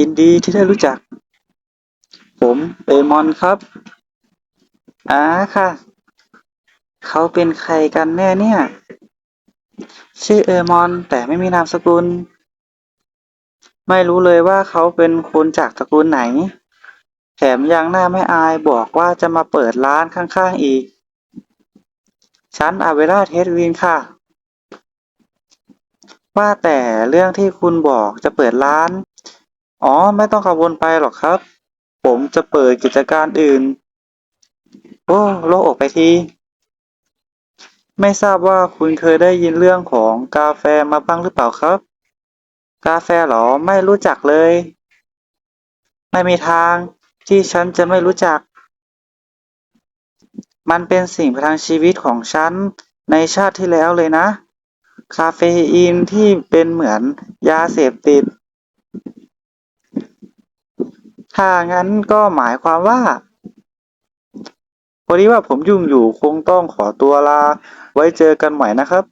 ยินดีที่ได้รู้จัก ผมเอมอนครับอ่าค่ะ เขาเป็นใครกันแน่เนี่ย ชื่อเอมอน แต่ไม่มีนามสกุล ไม่รู้เลยว่าเขาเป็นคนจากตระกูลไหน แถมยังหน้าไม่อายบอกว่าจะมาเปิดร้านข้างๆอีก ฉันอาเวราเทสวินค่ะ ว่าแต่เรื่องที่คุณบอกจะเปิดร้าน อ๋อ ไม่ต้องกังวลไปหรอกครับ ผมจะเปิดกิจการอื่น โอ้ โล่งอกไปที ไม่ทราบว่าคุณเคยได้ยินเรื่องของกาแฟมาบ้างหรือเปล่าครับ กาแฟเหรอไม่รู้จักเลย ไม่มีทางที่ฉันจะไม่รู้จัก มันเป็นสิ่งประทังชีวิตของฉันในชาติที่แล้วเลยนะ คาเฟอีนที่เป็นเหมือนยาเสพติด ถ้างั้นก็หมายความว่า พอดีว่าผมยุ่งอยู่คงต้องขอตัวลา ไว้เจอกันใหม่นะครับ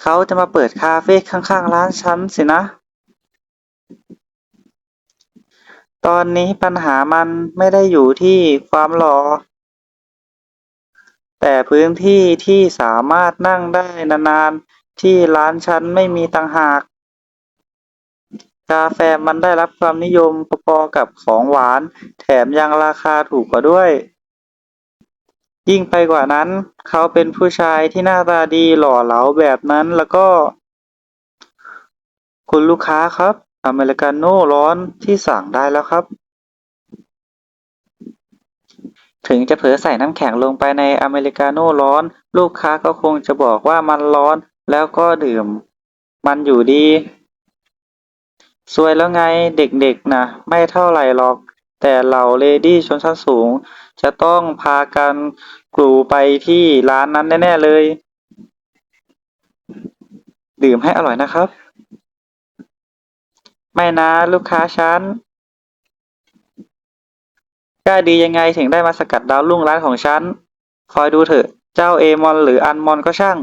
เขาจะมาเปิดคาเฟ่ข้างๆ ร้านฉันสินะ ตอนนี้ปัญหามันไม่ได้อยู่ที่ความหล่อแต่พื้นที่ที่สามารถนั่งได้นานๆ ที่ร้านฉันไม่มีต่างหาก กาแฟมันได้รับความนิยมพอๆกับของหวาน แถมยังราคาถูกกว่าด้วย ยิ่งไปกว่านั้น เขาเป็นผู้ชายที่หน้าตาดีหล่อเหลาแบบนั้นแล้วก็ คุณลูกค้าครับอเมริกาโน่ร้อนที่สั่งได้แล้วครับ ถึงจะเผลอใส่น้ำแข็งลงไปในอเมริกาโน่ร้อน ลูกค้าก็คงจะบอกว่ามันร้อนแล้วก็ดื่ม มันอยู่ดี ซวยแล้วไง เด็กๆนะไม่เท่าไหร่หรอก แต่เหล่าเลดี้ชนชั้นสูง จะต้องพากันกรูไปที่ร้านนั้นแน่ ๆ เลย ดื่มให้อร่อยนะครับ ไม่นะ ลูกค้าฉันกล้าดียังไงถึงได้มาสกัดดาวรุ่งร้านของฉัน คอยดูเถอะ เจ้าเอมอนหรืออันมอนก็ช่าง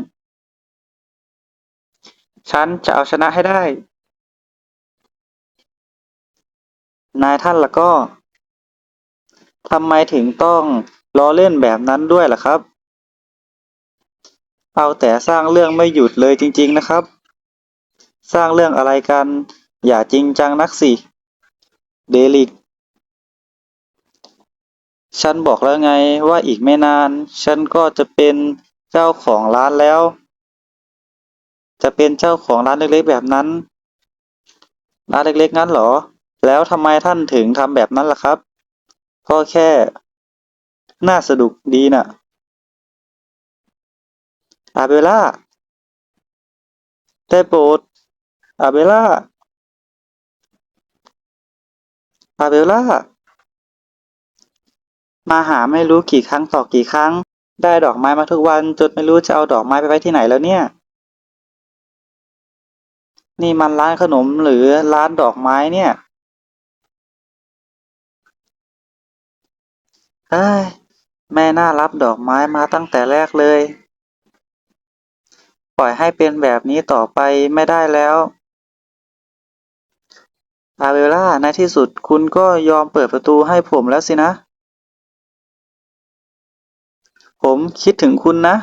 ฉันจะเอาชนะให้ได้ นายท่านละก็ทำไมถึงต้องล้อเล่นแบบนั้นด้วยล่ะครับ เอาแต่สร้างเรื่องไม่หยุดเลยจริง ๆนะครับ สร้างเรื่องอะไรกัน อย่าจริงจังนักสิ เดลิก ฉันบอกแล้วไงว่าอีกไม่นาน ฉันก็จะเป็นเจ้าของร้านแล้ว จะเป็นเจ้าของร้านเล็กๆแบบนั้น ร้านเล็กๆงั้นเหรอ แล้วทำไมท่านถึงทำแบบนั้นล่ะครับก็แค่ น่าสนุกดีน่ะ อาเบล่าได้โปรดอาเบล่าอาเบล่ามาหาไม่รู้กี่ครั้งต่อกี่ครั้ง ได้ดอกไม้มาทุกวันจนไม่รู้จะเอาดอกไม้ไปไว้ที่ไหนแล้วเนี่ย นี่มันร้านขนมหรือร้านดอกไม้เนี่ย เฮ้ยแม่น่ารับดอกไม้มาตั้งแต่แรกเลย ปล่อยให้เป็นแบบนี้ต่อไปไม่ได้แล้วอาเบล่าในที่สุดคุณก็ยอมเปิดประตูให้ผมแล้วสินะ ผมคิดถึงคุณนะ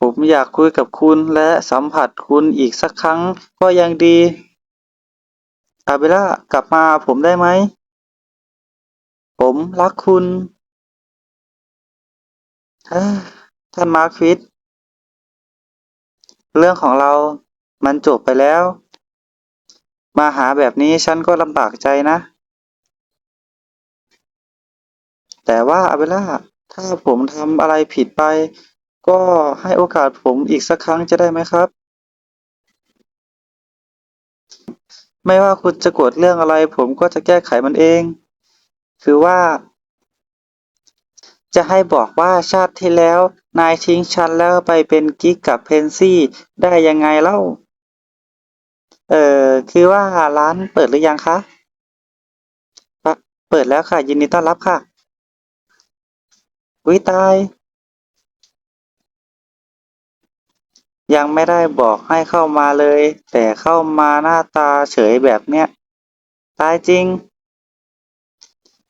ผมอยากคุยกับคุณและสัมผัสคุณอีกสักครั้งก็ยังดีอาเบล่ากลับมาผมได้ไหม ผมรักคุณเฮ้ยท่านมาร์คฟิต เรื่องของเรา มันจบไปแล้ว มาหาแบบนี้ฉันก็ลำบากใจนะ แต่ว่าอาเบลล่า ถ้าผมทำอะไรผิดไป ก็ให้โอกาสผมอีกสักครั้งจะได้ไหมครับ ไม่ว่าคุณจะโกรธเรื่องอะไร ผมก็จะแก้ไขมันเอง คือว่า จะให้บอกว่าชาติที่แล้ว นายทิ้งฉันแล้วไปเป็นกิ๊กกับเพนซี่ได้ยังไงเล่า เอ่อ คือว่าร้านเปิดหรือยังคะปะเปิดแล้วค่ะ ยินดีต้อนรับค่ะวิตาย ยังไม่ได้บอกให้เข้ามาเลย แต่เข้ามาหน้าตาเฉยแบบเนี้ย ตายจริง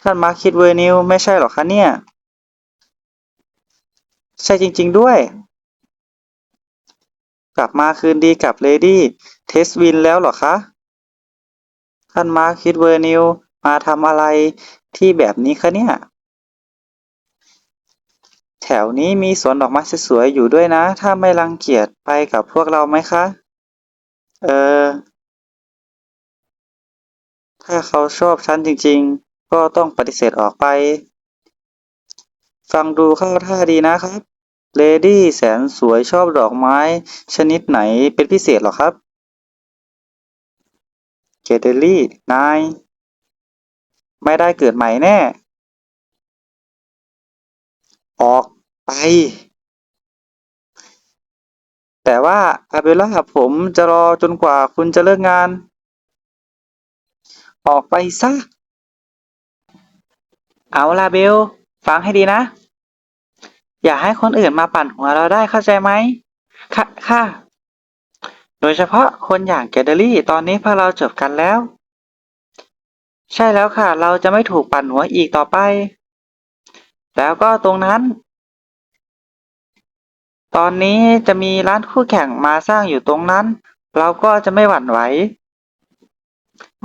ท่านมาร์คคิดเวอร์นิวไม่ใช่หรอคะเนี่ย ใช่จริง ๆด้วย กลับมาคืนดีกับเลดี้เทสวินแล้วหรอคะ ท่านมาร์คคิดเวอร์นิวมาทำอะไรที่แบบนี้คะเนี่ย แถวนี้มีสวนดอกไม้สวยๆอยู่ด้วยนะ ถ้าไม่รังเกียจไปกับพวกเราไหมคะ เออ ถ้าเขาชอบฉันจริงๆ ก็ต้องปฏิเสธออกไป ฟังดูเข้าท่าดีนะครับ เลดี้แสนสวยชอบดอกไม้ ชนิดไหนเป็นพิเศษหรอครับ เกเดลี่ นาย ไม่ได้เกิดใหม่แน่ ออกไป แต่ว่าอาเบล่าผมจะรอจนกว่าคุณจะเลิกงาน ออกไปซะ เอาล่ะเบล ฟังให้ดีนะ อย่าให้คนอื่นมาปั่นหัวเราได้เข้าใจไหมค่ะค่ะ โดยเฉพาะคนอย่างแกเดอรี่ตอนนี้พวกเราจบกันแล้ว ใช่แล้วค่ะ เราจะไม่ถูกปั่นหัวอีกต่อไป แล้วก็ตรงนั้น ตอนนี้จะมีร้านคู่แข่งมาสร้างอยู่ตรงนั้น เราก็จะไม่หวั่นไหว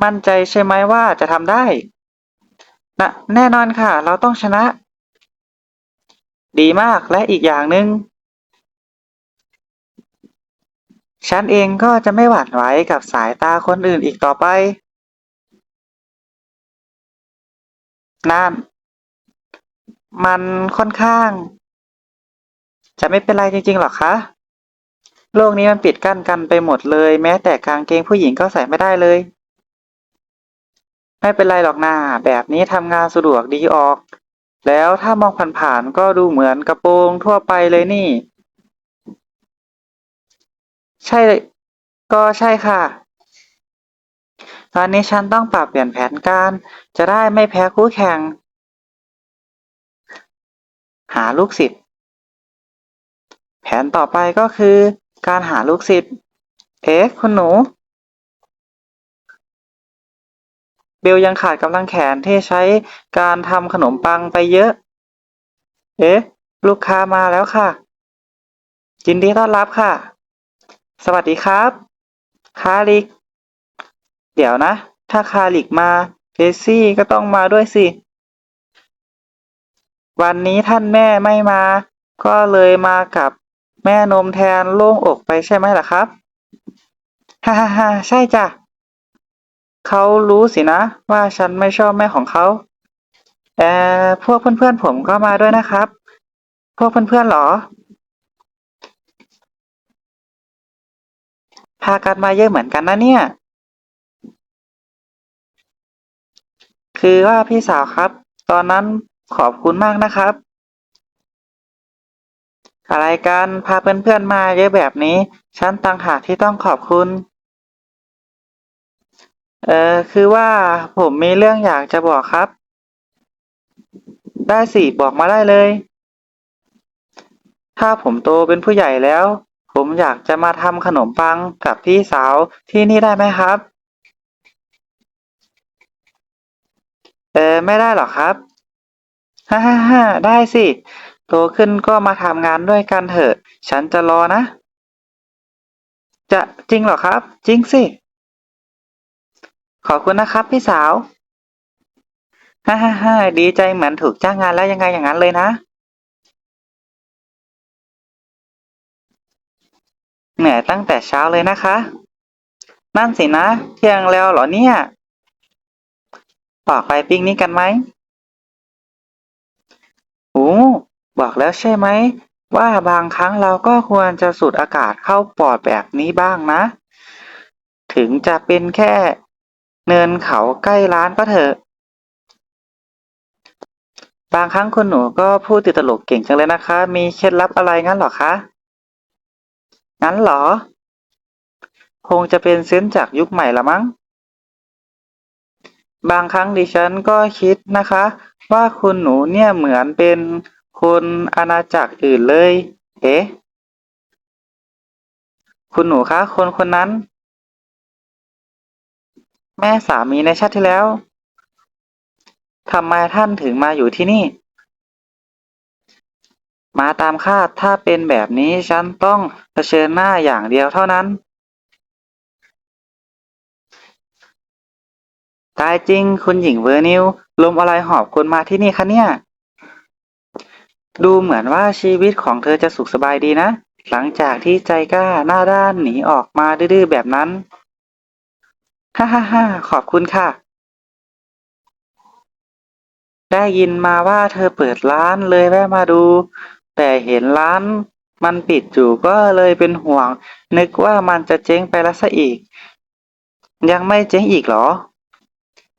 มั่นใจใช่ไหมว่าจะทำได้ นะแน่นอนค่ะ เราต้องชนะ ดีมากและอีกอย่างหนึ่งฉันเองก็จะไม่หวั่นไหวกับสายตาคนอื่นอีกต่อไป นั่น มันค่อนข้าง จะไม่เป็นไรจริงๆหรอคะ โลกนี้มันปิดกั้นกันไปหมดเลย แม้แต่กางเกงผู้หญิงก็ใส่ไม่ได้เลย ไม่เป็นไรหรอกนาแบบนี้ทำงานสะดวกดีออก แล้วถ้ามองผ่านๆก็ดูเหมือนกระโปรงทั่วไปเลยนี่ ใช่ก็ใช่ค่ะ ตอนนี้ฉันต้องปรับเปลี่ยนแผนการ จะได้ไม่แพ้คู่แข่ง หาลูกศิษย์แผนต่อไปก็คือ การหาลูกศิษย์เอ๊ะคุณหนู เบลยังขาดกำลังแขนที่ใช้การทำขนมปังไปเยอะ เอ๊ะ ลูกค้ามาแล้วค่ะ ยินดีต้อนรับค่ะ สวัสดีครับ คาริก เดี๋ยวนะ ถ้าคาริกมาเจสซี่ก็ต้องมาด้วยสิ วันนี้ท่านแม่ไม่มา ก็เลยมากับแม่นมแทนโล่งอกไปใช่ไหมล่ะครับ ฮ่าฮ่าฮ่าใช่จ้ะ เขารู้สินะว่าฉันไม่ชอบแม่ของเขาเอ่อพวกเพื่อนๆผมก็มาด้วยนะครับ พวกเพื่อนๆหรอ พากันมาเยอะเหมือนกันนะเนี่ย คือว่าพี่สาวครับ ตอนนั้นขอบคุณมากนะครับ อะไรกันพาเพื่อนๆมาเยอะแบบนี้ ฉันต่างหากที่ต้องขอบคุณ เอ่อ คือว่าผมมีเรื่องอยากจะบอกครับ ได้สิ บอกมาได้เลย ถ้าผมโตเป็นผู้ใหญ่แล้ว ผมอยากจะมาทำขนมปังกับพี่สาวที่นี่ได้ไหมครับ เออไม่ได้หรอกครับ ฮ่าฮ่าฮ่าได้สิ โตขึ้นก็มาทำงานด้วยกันเถอะ ฉันจะรอนะ จะจริงเหรอครับ จริงสิ ขอบคุณนะครับพี่สาว ฮ่าฮ่าฮ่าดีใจเหมือนถูกจ้างงานแล้วยังไงอย่างนั้นเลยนะ เหนื่อยตั้งแต่เช้าเลยนะคะ นั่นสินะ เที่ยงแล้วเหรอเนี่ย ออกไปปิกนิกกันไหมโอ้บอกแล้วใช่ไหม ว่าบางครั้งเราก็ควรจะสูดอากาศเข้าปอดแบบนี้บ้างนะ ถึงจะเป็นแค่ เนินเขาใกล้ร้านก็เถอะ บางครั้งคุณหนูก็พูดติดตลกเก่งจังเลยนะคะ มีเคล็ดลับอะไรงั้นหรอคะ งั้นหรอ คงจะเป็นเซนจากยุคใหม่ละมั้ง บางครั้งดิฉันก็คิดนะคะ ว่าคุณหนูเนี่ยเหมือนเป็นคนอาณาจักรอื่นเลย เอ๊ะ คุณหนูคะ คนคนนั้น แม่สามีในชาติที่แล้วทำไมท่านถึงมาอยู่ที่นี่ มาตามคาดถ้าเป็นแบบนี้ฉันต้องเผชิญหน้าอย่างเดียวเท่านั้น ตายจริงคุณหญิงเวอร์นิลลมอะไรหอบคุณมาที่นี่คะเนี่ย ดูเหมือนว่าชีวิตของเธอจะสุขสบายดีนะ หลังจากที่ใจกล้าหน้าด้านหนีออกมาดื้อๆแบบนั้น ฮ่าฮ่าฮ่าขอบคุณค่ะ ได้ยินมาว่าเธอเปิดร้านเลยแวะมาดู แต่เห็นร้านมันปิดอยู่ก็เลยเป็นห่วง นึกว่ามันจะเจ๊งไปแล้วซะอีก ยังไม่เจ๊งอีกเหรอ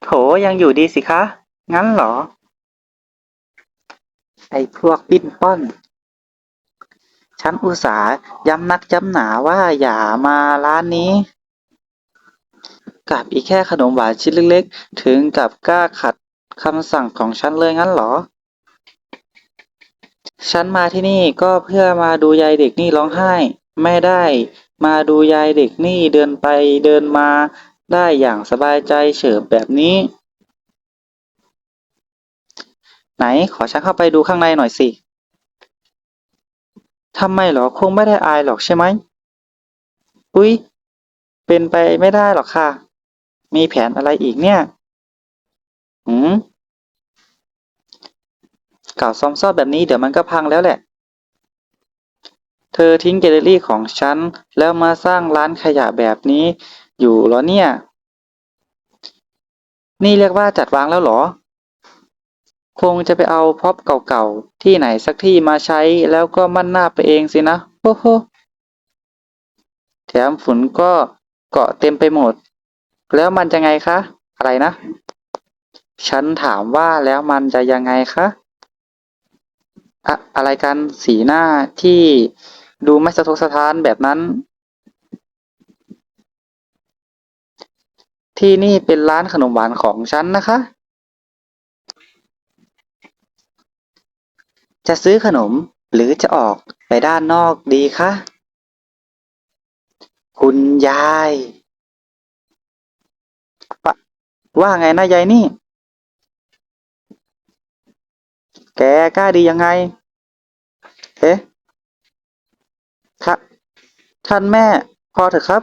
โถยังอยู่ดีสิคะ งั้นเหรอ ไอ้พวกปิ้นป้อน ฉันอุตส่าห์ย้ำนักย้ำหนาว่าอย่ามาร้านนี้ กับอีแค่ขนมหวานชิ้นเล็กๆ ถึงกับกล้าขัดคำสั่งของฉันเลยงั้นเหรอ ฉันมาที่นี่ก็เพื่อมาดูยายเด็กนี่ร้องไห้ ไม่ได้ มาดูยายเด็กนี่เดินไปเดินมาได้อย่างสบายใจเฉิบแบบนี้ ไหนขอฉันเข้าไปดูข้างในหน่อยสิทำไมเหรอคงไม่ได้อายหรอกใช่ไหม อุ๊ย เป็นไปไม่ได้หรอกค่ะ มีแผนอะไรอีกเนี่ย หืมเก่าซ้ำซ้อนแบบนี้เดี๋ยวมันก็พังแล้วแหละ เธอทิ้งแกลเลอรี่ของฉัน แล้วมาสร้างร้านขยะแบบนี้อยู่เหรอเนี่ย นี่เรียกว่าจัดวางแล้วเหรอ คงจะไปเอาพ็อปเก่าๆ ที่ไหนสักที่มาใช้แล้วก็มั่นหน้าไปเองสินะ โอ้โห แถมฝุ่นก็เกาะเต็มไปหมด แล้วมันจะไงคะ อะไรนะ ฉันถามว่าแล้วมันจะยังไงคะอะอะไรกันสีหน้าที่ดูไม่สะทกสะท้านแบบนั้น ที่นี่เป็นร้านขนมหวานของฉันนะคะ จะซื้อขนมหรือจะออกไปด้านนอกดีคะ คุณยาย ว่าไงนะยายนี่ แกกล้าดียังไง เอ๊ะท่าท่านแม่ พอเถอะครับ